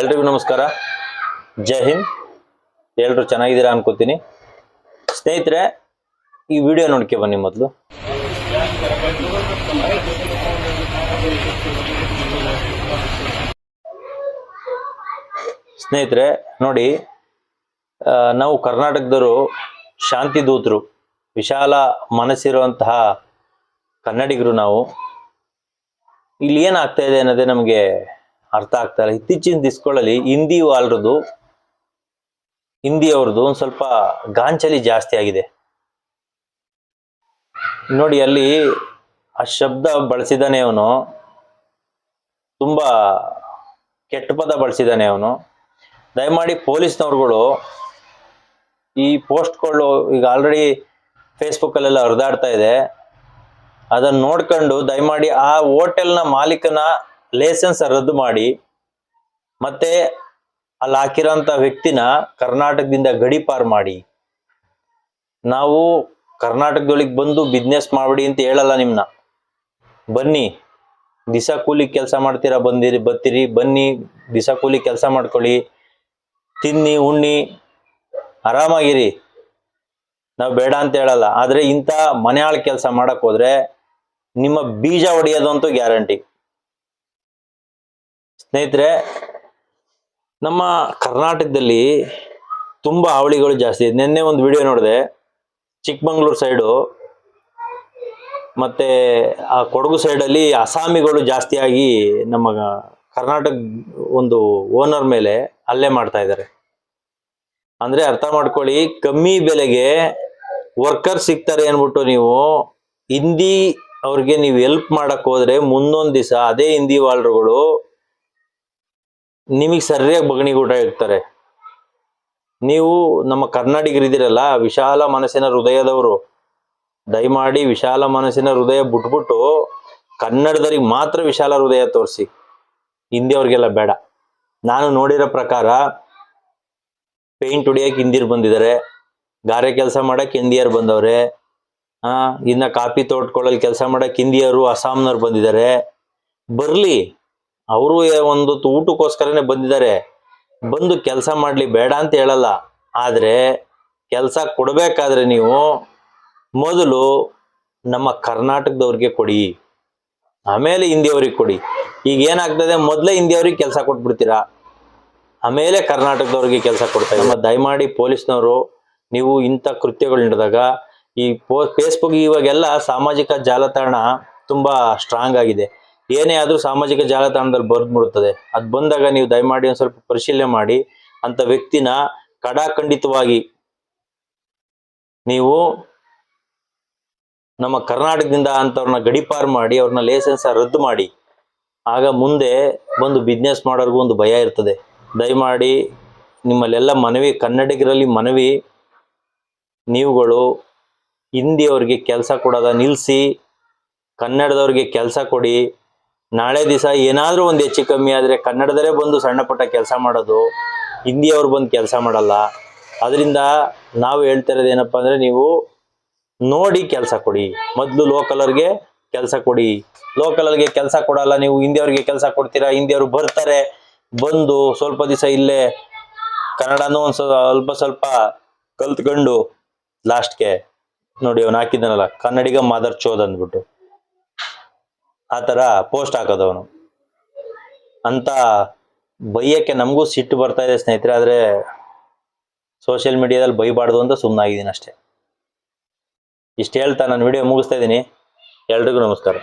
ಎಲ್ರಿಗೂ ನಮಸ್ಕಾರ. ಜೈ ಹಿಂದ್. ಎಲ್ರು ಚೆನ್ನಾಗಿದ್ದೀರಾ ಅನ್ಕೋತೀನಿ. ಸ್ನೇಹಿತರೆ, ಈ ವಿಡಿಯೋ ನೋಡ್ಕೆ ಬನ್ನಿ ಮೊದಲು. ಸ್ನೇಹಿತರೆ, ನೋಡಿ ನಾವು ಕರ್ನಾಟಕದವರು ಶಾಂತಿ ದೂತರು, ವಿಶಾಲ ಮನಸ್ಸಿರುವಂತಹ ಕನ್ನಡಿಗರು ನಾವು. ಇಲ್ಲಿ ಏನಾಗ್ತಾ ಇದೆ ಅನ್ನೋದೇ ನಮಗೆ ಅರ್ಥ ಆಗ್ತಾ ಇಲ್ಲ. ಇತ್ತೀಚಿನ ದಿಸ್ಕೊಳ್ಳಲ್ಲಿ ಹಿಂದಿ ವಾಲ್ರದ್ದು, ಹಿಂದಿ ಅವ್ರದ್ದು ಒಂದು ಸ್ವಲ್ಪ ಗಾಂಚಲಿ ಜಾಸ್ತಿ ಆಗಿದೆ. ನೋಡಿ, ಅಲ್ಲಿ ಆ ಶಬ್ದ ಬಳಸಿದಾನೆ ಅವನು. ತುಂಬಾ ಕೆಟ್ಟ ಪದ ಬಳಸಿದಾನೆ ಅವನು. ದಯಮಾಡಿ ಪೊಲೀಸ್ನವ್ರುಗಳು ಈ ಪೋಸ್ಟ್ಗಳು ಈಗ ಆಲ್ರೆಡಿ ಫೇಸ್ಬುಕ್ಕಲ್ಲೆಲ್ಲ ಹರಿದಾಡ್ತಾ ಇದೆ. ಅದನ್ನ ನೋಡ್ಕೊಂಡು ದಯಮಾಡಿ ಆ ಹೋಟೆಲ್ನ ಮಾಲೀಕನ ಲೈಸೆನ್ಸ್ ರದ್ದು ಮಾಡಿ, ಮತ್ತೆ ಅಲ್ಲಿ ಹಾಕಿರೋಂಥ ವ್ಯಕ್ತಿನ ಕರ್ನಾಟಕದಿಂದ ಗಡಿಪಾರು ಮಾಡಿ. ನಾವು ಕರ್ನಾಟಕದೊಳಗೆ ಬಂದು ಬಿಸ್ನೆಸ್ ಮಾಡ್ಬಿಡಿ ಅಂತ ಹೇಳಲ್ಲ ನಿಮ್ಮನ್ನ ಬನ್ನಿ, ದಿಸ ಕೂಲಿ ಕೆಲಸ ಮಾಡ್ತೀರಾ, ಬಂದಿರಿ, ಬತ್ತಿರಿ, ಬನ್ನಿ, ದಿಸ ಕೂಲಿ ಕೆಲಸ ಮಾಡ್ಕೊಳ್ಳಿ, ತಿನ್ನಿ, ಉಣ್ಣಿ, ಆರಾಮಾಗಿರಿ. ನಾವು ಬೇಡ ಅಂತ ಹೇಳಲ್ಲ. ಆದ್ರೆ ಇಂಥ ಮನೆಯಾಳ ಕೆಲಸ ಮಾಡೋಕ್ಕೋದ್ರೆ ನಿಮ್ಮ ಬೀಜ ಹೊಡೆಯೋದಂತೂ ಗ್ಯಾರಂಟಿ. ಸ್ನೇಹಿತರೆ, ನಮ್ಮ ಕರ್ನಾಟಕದಲ್ಲಿ ತುಂಬ ಹಾವಳಿಗಳು ಜಾಸ್ತಿ ಇದೆ. ನಿನ್ನೆ ಒಂದು ವಿಡಿಯೋ ನೋಡಿದೆ. ಚಿಕ್ಕಮಂಗ್ಳೂರು ಸೈಡು ಮತ್ತೆ ಆ ಕೊಡಗು ಸೈಡಲ್ಲಿ ಅಸಾಮಿಗಳು ಜಾಸ್ತಿಯಾಗಿ ನಮ್ಮ ಕರ್ನಾಟಕ ಒಂದು ಓನರ್ ಮೇಲೆ ಹಲ್ಲೆ ಮಾಡ್ತಾ ಇದ್ದಾರೆ. ಅಂದರೆ ಅರ್ಥ ಮಾಡ್ಕೊಳ್ಳಿ, ಕಮ್ಮಿ ಬೆಲೆಗೆ ವರ್ಕರ್ ಸಿಗ್ತಾರೆ ಅನ್ಬಿಟ್ಟು ನೀವು ಹಿಂದಿ ಅವ್ರಿಗೆ ನೀವು ಹೆಲ್ಪ್ ಮಾಡೋಕ್ಕೋದ್ರೆ ಮುಂದೊಂದು ದಿವಸ ಅದೇ ಹಿಂದಿ ವಾಲ್ರುಗಳು ನಿಮಗೆ ಸರಿಯಾಗಿ ಬಗಣಿಗೂಟ ಇರ್ತಾರೆ ನೀವು ನಮ್ಮ ಕರ್ನಾಟಕರಿದ್ದೀರಲ್ಲ ವಿಶಾಲ ಮನಸ್ಸಿನ ಹೃದಯದವರು, ದಯಮಾಡಿ ವಿಶಾಲ ಮನಸ್ಸಿನ ಹೃದಯ ಬಿಟ್ಬಿಟ್ಟು ಕನ್ನಡದವ್ರಿಗೆ ಮಾತ್ರ ವಿಶಾಲ ಹೃದಯ ತೋರಿಸಿ. ಹಿಂದಿಯವ್ರಿಗೆಲ್ಲ ಬೇಡ. ನಾನು ನೋಡಿರೋ ಪ್ರಕಾರ ಪೇಂಟ್ ಹೊಡಿಯಕ್ಕೆ ಹಿಂದಿರು ಬಂದಿದ್ದಾರೆ. ಗಾರೆ ಕೆಲಸ ಮಾಡಕ್ಕೆ ಹಿಂದಿಯರು ಬಂದವ್ರೆ. ಇನ್ನ ಕಾಫಿ ತೋಟ್ಕೊಳ್ಳಲ್ಲಿ ಕೆಲಸ ಮಾಡೋಕೆ ಹಿಂದಿಯರು ಅಸ್ಸಾಂನವ್ರು ಬಂದಿದ್ದಾರೆ. ಬರ್ಲಿ. ಅವರು ಒಂದು ಊಟಕ್ಕೋಸ್ಕರನೇ ಬಂದಿದ್ದಾರೆ. ಬಂದು ಕೆಲಸ ಮಾಡಲಿ ಬೇಡ ಅಂತ ಹೇಳಲ್ಲ. ಆದರೆ ಕೆಲಸ ಕೊಡಬೇಕಾದ್ರೆ ನೀವು ಮೊದಲು ನಮ್ಮ ಕರ್ನಾಟಕದವ್ರಿಗೆ ಕೊಡಿ. ಆಮೇಲೆ ಹಿಂದಿಯವ್ರಿಗೆ ಕೊಡಿ. ಈಗ ಏನಾಗ್ತದೆ, ಮೊದಲೇ ಹಿಂದಿಯವ್ರಿಗೆ ಕೆಲಸ ಕೊಟ್ಬಿಡ್ತೀರಾ? ಆಮೇಲೆ ಕರ್ನಾಟಕದವ್ರಿಗೆ ಕೆಲಸ ಕೊಡ್ತಾರೆ ನಮ್ಮ ದಯಮಾಡಿ ಪೊಲೀಸ್ನವರು, ನೀವು ಇಂಥ ಕೃತ್ಯಗಳು ನಡೆದಾಗ ಈ ಪೋ ಫೇಸ್ಬುಕ್ ಇವಾಗೆಲ್ಲ ಸಾಮಾಜಿಕ ಜಾಲತಾಣ ತುಂಬ ಸ್ಟ್ರಾಂಗ್ ಆಗಿದೆ. ಏನೇ ಆದರೂ ಸಾಮಾಜಿಕ ಜಾಲತಾಣದಲ್ಲಿ ಬರ್ದ್ಬಿಡುತ್ತದೆ. ಅದು ಬಂದಾಗ ನೀವು ದಯಮಾಡಿ ಒಂದು ಸ್ವಲ್ಪ ಪರಿಶೀಲನೆ ಮಾಡಿ. ಅಂತ ವ್ಯಕ್ತಿನ ಕಡಾಖಂಡಿತವಾಗಿ ನೀವು ನಮ್ಮ ಕರ್ನಾಟಕದಿಂದ ಅಂತವ್ರನ್ನ ಗಡಿಪಾರು ಮಾಡಿ, ಅವ್ರನ್ನ ಲೈಸೆನ್ಸ್ ರದ್ದು ಮಾಡಿ. ಆಗ ಮುಂದೆ ಬಂದು ಬಿಸ್ನೆಸ್ ಮಾಡೋರ್ಗೂ ಒಂದು ಭಯ ಇರ್ತದೆ. ದಯಮಾಡಿ ನಿಮ್ಮಲ್ಲೆಲ್ಲ ಮನವಿ, ಕನ್ನಡಿಗರಲ್ಲಿ ಮನವಿ, ನೀವುಗಳು ಹಿಂದಿಯವ್ರಿಗೆ ಕೆಲಸ ಕೊಡೋದ ನಿಲ್ಲಿಸಿ ಕನ್ನಡದವ್ರಿಗೆ ಕೆಲಸ ಕೊಡಿ. ನಾಳೆ ದಿವಸ ಏನಾದರೂ ಒಂದು ಹೆಚ್ಚು ಕಮ್ಮಿ ಆದರೆ ಕನ್ನಡದರೇ ಬಂದು ಸಣ್ಣ ಪುಟ್ಟ ಕೆಲಸ ಮಾಡೋದು, ಹಿಂದಿಯವ್ರು ಬಂದು ಕೆಲಸ ಮಾಡಲ್ಲ. ಅದರಿಂದ ನಾವು ಹೇಳ್ತಾ ಇರೋದು ಏನಪ್ಪ ಅಂದರೆ ನೀವು ನೋಡಿ ಕೆಲಸ ಕೊಡಿ. ಮೊದಲು ಲೋಕಲರ್ಗೆ ಕೆಲಸ ಕೊಡಿ. ಲೋಕಲರ್ಗೆ ಕೆಲಸ ಕೊಡಲ್ಲ, ನೀವು ಹಿಂದಿಯವ್ರಿಗೆ ಕೆಲಸ ಕೊಡ್ತೀರಾ, ಹಿಂದಿಯವರು ಬರ್ತಾರೆ, ಬಂದು ಸ್ವಲ್ಪ ದಿವಸ ಇಲ್ಲೇ ಕನ್ನಡನೂ ಒಂದು ಸ್ವಲ್ಪ ಸ್ವಲ್ಪ ಕಲ್ತ್ಕೊಂಡು ಲಾಸ್ಟ್ಗೆ ನೋಡಿ ಅವನು ಹಾಕಿದ್ದಾನಲ್ಲ, ಕನ್ನಡಿಗ ಮಾದರ್ ಚೋದ್ ಅಂದ್ಬಿಟ್ಟು. ಆ ಥರ ಪೋಸ್ಟ್ ಹಾಕೋದವನು ಅಂತ ಬೈಯಕ್ಕೆ ನಮಗೂ ಸಿಟ್ಟು ಬರ್ತಾ ಇದೆ ಸ್ನೇಹಿತರೆ, ಆದರೆ ಸೋಷಿಯಲ್ ಮೀಡಿಯಾದಲ್ಲಿ ಬೈಬಾರ್ದು ಅಂತ ಸುಮ್ಮನಾಗಿದ್ದೀನಿ ಅಷ್ಟೇ. ಇಷ್ಟು ಹೇಳ್ತಾ ನಾನು ವಿಡಿಯೋ ಮುಗಿಸ್ತಾ ಇದ್ದೀನಿ. ಎಲ್ರಿಗೂ ನಮಸ್ಕಾರ.